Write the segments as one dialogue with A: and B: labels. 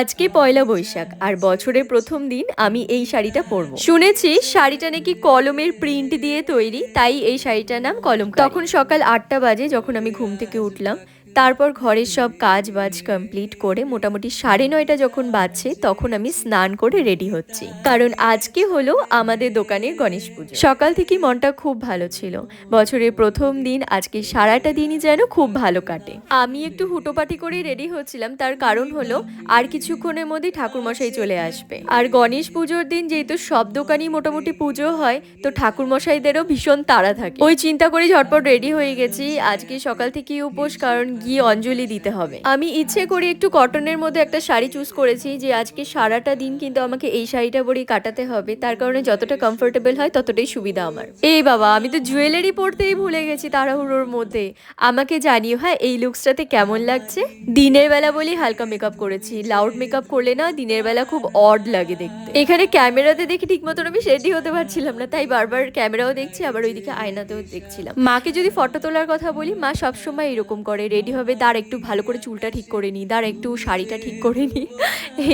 A: আজকে পয়লা বৈশাখ, আর বছরের প্রথম দিন আমি এই শাড়িটা পরবো। শুনেছি, শাড়িটা নাকি কলমের প্রিন্ট দিয়ে তৈরি, তাই এই শাড়িটার নাম কলম তখন সকাল আটটা বাজে যখন আমি ঘুম থেকে উঠলাম তারপর ঘরের সব কাজ বাজ কমপ্লিট করে মোটামুটি সাড়ে নয়টা যখন বাজছে, তখন আমি স্নান করে রেডি হচ্ছি। কারণ আজকে হলো আমাদের দোকানের গণেশ পুজো। সকাল থেকে মনটা খুব ভালো ছিল। বছরের প্রথম দিন, আজকে সারাটা দিনই যেন খুব ভালো কাটে। আমি একটু হুটোপাটি করে রেডি হচ্ছিলাম, তার কারণ হলো আর কিছুক্ষণের মধ্যে ঠাকুরমশাই চলে আসবে। আর গণেশ পুজোর দিন যেহেতু সব দোকানই মোটামুটি পুজো হয়, তো ঠাকুরমশাইদেরও ভীষণ তাড়া থাকে। ওই চিন্তা করে ঝটপট রেডি হয়ে গেছি। আজকে সকাল থেকেই উপোস, কারণ গিয়ে অঞ্জলি দিতে হবে। আমি ইচ্ছে করে একটু কটনের মধ্যে একটা শাড়ি চুজ করেছি যে আজকে সারাটা দিন কিন্তু আমাকে এই শাড়িটা পরেই কাটাতে হবে। তার কারণে যতটা কমফোর্টেবল হয় ততটাই সুবিধা আমার। এই বাবা, আমি তো জুয়েলারি পরতেই ভুলে গেছি তাড়াহুড়োর মধ্যে। আমাকে জানিও হ্যাঁ এই লুকসটাতে কেমন লাগছে? দিনের বেলা বলি হালকা মেকআপ করেছি। লাউড মেকআপ করলে না দিনের বেলা খুব অড লাগে দেখতে। এখানে ক্যামেরাতে দেখি ঠিক মতন আমি রেডি হতে পারছিলাম না, তাই বারবার ক্যামেরাও দেখছি, আবার ওইদিকে আয়নাতেও দেখছিলাম। মাকে যদি ফটো তোলার কথা বলি, মা সবসময় এরকম করে রেডি হবে দাঁড় একটু ভালো করে চুলটা ঠিক করে নি দাঁড় একটু শাড়িটা ঠিক করে নি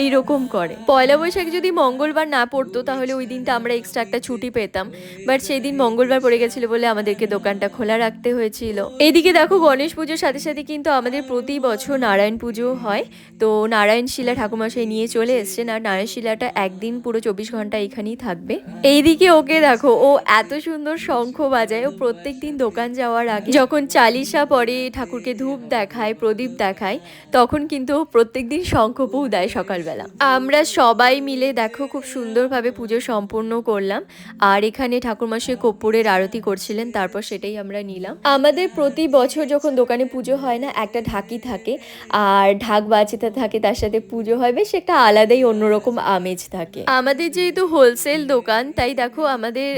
A: এইরকম করে। পয়লা বৈশাখ যদি মঙ্গলবার না পড়তো, তাহলে ওই দিনটা আমরা এক্সট্রা একটা ছুটি পেতাম। বাট সেই দিন মঙ্গলবার পড়ে গেছিল বলে আমাদেরকে দোকানটা খোলা রাখতে হয়েছিল। এদিকে দেখো গণেশ পুজোর সাথে সাথে কিন্তু আমাদের প্রতি বছর নারায়ণ পুজো হয়। তো নারায়ণ শিলা ঠাকুমাশাই নিয়ে চলে এসছেন আর নারায়ণ শিলাটা একদিন পুরো চব্বিশ ঘণ্টা এখানেই থাকবে। এইদিকে ওকে দেখো, ও এত সুন্দর শঙ্খ বাজায়, ও প্রত্যেক দিন দোকান যাওয়ার আগে যখন চালিশা পরে ঠাকুরকে ধূপ দেখায়, প্রদীপ দেখায়, তখন কিন্তু ও প্রত্যেকদিন শঙ্খপু দেয় সকালবেলা। আমরা সবাই মিলে দেখো খুব সুন্দরভাবে পুজো সম্পূর্ণ করলাম। আর এখানে ঠাকুরমাসে কর্পূরের আরতি করছিলেন, তারপর সেটাই আমরা নিলাম। আমাদের প্রতি বছর যখন দোকানে পুজো হয় না, একটা ঢাকি থাকে। আর ঢাক বাজিতে থাকে, তার সাথে পুজো হয়, বেশ একটা আলাদাই অন্যরকম আমেজ থাকে। আমাদের যেহেতু হোলসেল দোকান, তাই দেখো আমাদের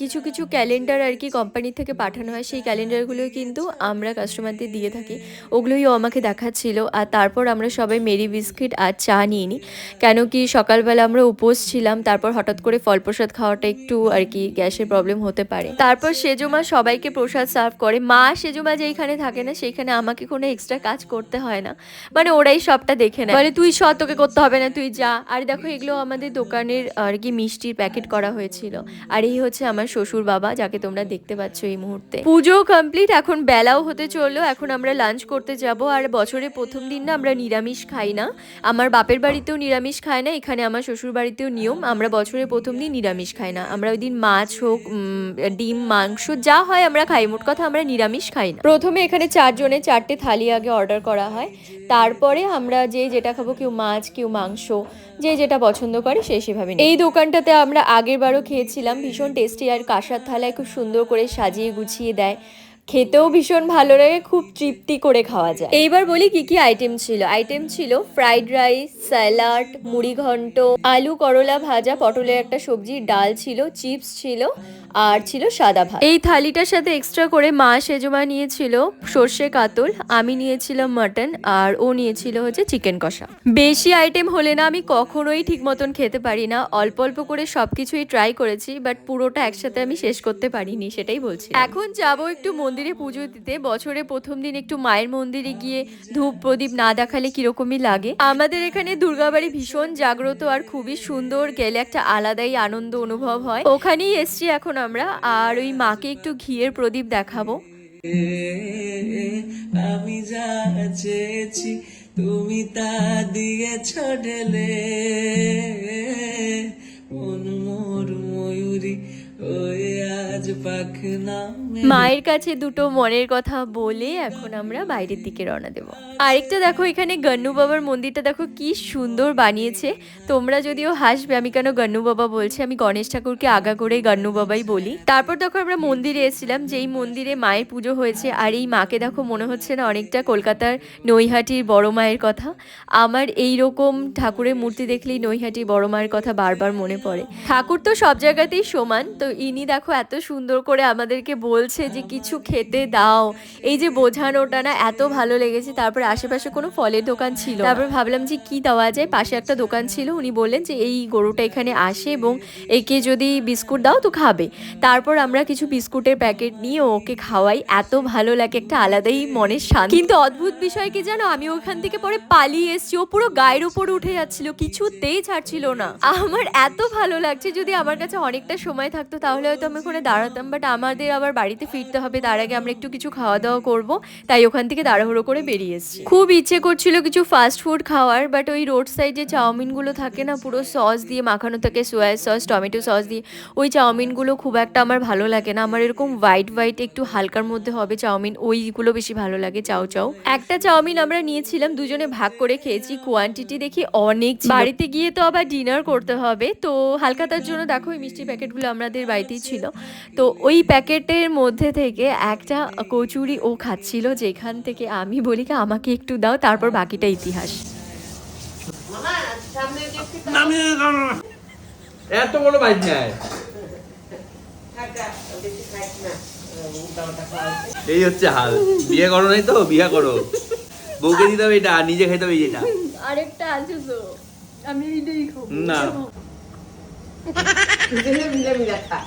A: কিছু কিছু ক্যালেন্ডার আর কি কোম্পানি থেকে পাঠানো হয়, সেই ক্যালেন্ডারগুলো কিন্তু আমরা কাস্টমারদের দিয়ে থাকি। ওগুলোই ও আমাকে দেখাচ্ছিল। আর তারপর আমরা সবাই মেরি বিস্কিট আর চা নিয়ে নিই কেন কি সকালবেলা আমরা উপোস ছিলাম, তারপর হঠাৎ করে ফল প্রসাদ খাওয়াটা একটু আর কি গ্যাসের প্রবলেম হতে পারে। তারপর সেজমা সবাইকে প্রসাদ সার্ভ করে। মা সেজমা যেইখানে থাকে না, সেইখানে আমাকে কোনো এক্সট্রা কাজ করতে হয় না। মানে ওরাই সবটা দেখে নেয়। বলে তুই স তোকে করতে হবে না, তুই যা। আর দেখো এগুলো আমাদের দোকানের আর কি মিষ্টির প্যাকেট করা হয়েছিল। আর এই হচ্ছে আমার শ্বশুর বাবা যাকে তোমরা দেখতে পাচ্ছ এই মুহূর্তে। পুজো কমপ্লিট এখন বেলাও হতে চলল। এখন আমরা করতে যাব আর বছরের প্রথম দিন না আমরা নিরামিষ খাই না। আমার বাপের বাড়িতেও নিরামিষ খায় না, এখানে আমার শ্বশুর বাড়িতেও নিয়ম, আমরা বছরের প্রথম দিন নিরামিষ খাই না। আমরা ওই দিন মাছ হোক ডিম, মাংস, যা হয় আমরা খাই, মোট কথা আমরা নিরামিষ খাই না। প্রথমে এখানে চারজনে চারটে থালি আগে অর্ডার করা হয়, তারপরে আমরা যে যেটা খাব, কেউ মাছ, কেউ মাংস, যে যেটা পছন্দ করে সে সেভাবে এই দোকানটাতে আমরা আগের বারও খেয়েছিলাম, ভীষণ টেস্টি, আর কাঁসার থালায় খুব সুন্দর করে সাজিয়ে গুছিয়ে দেয়। খেতেও ভীষণ ভালো লাগে, খুব তৃপ্তি করে খাওয়া যায়। এইবার বলি কি কি আইটেম ছিল? আইটেম ছিল ফ্রাইড রাইস স্যালাড মুড়ি ঘন্ট আলু করলা ভাজা, পটলের একটা সবজি, ডাল ছিল চিপস ছিল আর ছিল সাদা ভাত। এই থালিটার সাথে এক্সট্রা করে মা সেজমা নিয়েছিল সর্ষে কাতল, আমি নিয়েছিলাম মাটন আর ও নিয়েছিল হচ্ছে চিকেন কষা। বেশি আইটেম হলে না আমি কখনোই ঠিক মতন খেতে পারি না। অল্প অল্প করে সবকিছুই ট্রাই করেছি বাট পুরোটা একসাথে আমি শেষ করতে পারিনি, সেটাই বলছি এখন যাব একটু মন্দিরে পুজো দিতে। বছরে প্রথম দিন একটু মায়ের মন্দিরে গিয়ে ধূপ প্রদীপ না দেখালে কিরকমই লাগে। আমাদের এখানে দুর্গাবাড়ি ভীষণ জাগ্রত আর খুবই সুন্দর, গেলে একটা আলাদাই আনন্দ অনুভব হয়। ওখানেই এসছি এখন আমরা আর ওই মাকে একটু ঘিয়ের প্রদীপ দেখাবো।
B: আমি যা চেয়েছি, তুমি তা দিয়ে ছড়েলে। মন ময়ূরী
A: মায়ের কাছে দুটো মনের কথা বলে এখন আমরা বাইরের দিকে রওনা দেব। আরেকটা দেখো, এখানে গন্নু বাবার মন্দিরটা দেখো, কি সুন্দর বানিয়েছে। তোমরা যদিও হাসবে, আমি কেন গন্নু বাবা বলছি? আমি গণেশ ঠাকুরকে আগা করে গন্নু বাবাই বলি। তারপর দেখো আমরা মন্দিরে এসেছিলাম, যেই মন্দিরে মায়ের পুজো হয়েছে, আর এই মাকে দেখো মনে হচ্ছে না অনেকটা কলকাতার নৈহাটির বড় মায়ের কথা। আমার এই রকম ঠাকুরের মূর্তি দেখলেই নৈহাটি বড় মায়ের কথা বারবার মনে পড়ে। ঠাকুর তো সব জায়গাতেই সমান, তো ইনি দেখো এত সুন্দর করে আমাদেরকে বলছে যে, কিছু খেতে দাও। এই যে বোঝানোটা না এত ভালো লেগেছে। তারপর আশেপাশে কোনো ফলের দোকান ছিল তারপর ভাবলাম যে, কি দেওয়া যায়? পাশে একটা দোকান ছিল। উনি বললেন যে, এই গরুটা এখানে আসে এবং একে যদি বিস্কুট দাও তো খাবে। তারপর আমরা কিছু বিস্কুটের প্যাকেট নিয়ে ওকে খাওয়াই। এত ভালো লাগে, একটা আলাদাই মনের শান্তি। কিন্তু অদ্ভুত বিষয় কি জানো? আমি ওখান থেকে পরে পালিয়ে এসেছি। ও পুরো গায়ের উপর উঠে যাচ্ছিল, কিছুতেই ছাড়ছিল না। আমার এত ভালো লাগছে যদি আমার কাছে অনেকটা সময় থাকতো তাহলে হয়তো আমি ওখানে দাঁড়াতাম বাট আমাদের আবার বাড়িতে ফিরতে হবে, তার আগে আমরা একটু কিছু খাওয়া দাওয়া করব, তাই ওখান থেকে তাড়াহুড়ো করে বেরিয়ে এসেছি। খুব ইচ্ছে করছিল কিছু ফাস্ট ফুড খাওয়ার বাট ওই রোড সাইড যে চাউমিনগুলো থাকে না, পুরো সস দিয়ে মাখানো থাকে সোয়া সস টমেটো সস দিয়ে, ওই চাউমিনগুলো খুব একটা আমার ভালো লাগে না। আমার এরকম হোয়াইট হোয়াইট একটু হালকার মধ্যে হবে চাউমিন, ওইগুলো বেশি ভালো লাগে চাও চাও একটা চাউমিন আমরা নিয়েছিলাম, দুজনে ভাগ করে খেয়েছি কোয়ান্টিটি দেখি অনেক বাড়িতে গিয়ে তো আবার ডিনার করতে হবে, তো হালকাতার জন্য দেখো, ওই মিষ্টি প্যাকেটগুলো আমাদের বাড়িতেই ছিল। তো ওই প্যাকেটের মধ্যে থেকে একটা কচুরি ও খাচ্ছিল যেখান থেকে আমি বলি কি আমাকে একটু দাও তারপর বাকিটা ইতিহাস।
C: এত বড় বাইক এই হচ্ছে হাল। বিয়ে করো নাই তো বিয়ে করো। বউকে দিতে হবে এটা নিজে খেতে হবে এটা।
A: আরেকটা আছে তো আমি এইটাই খাব।
C: না।
D: মিলে মিলে খা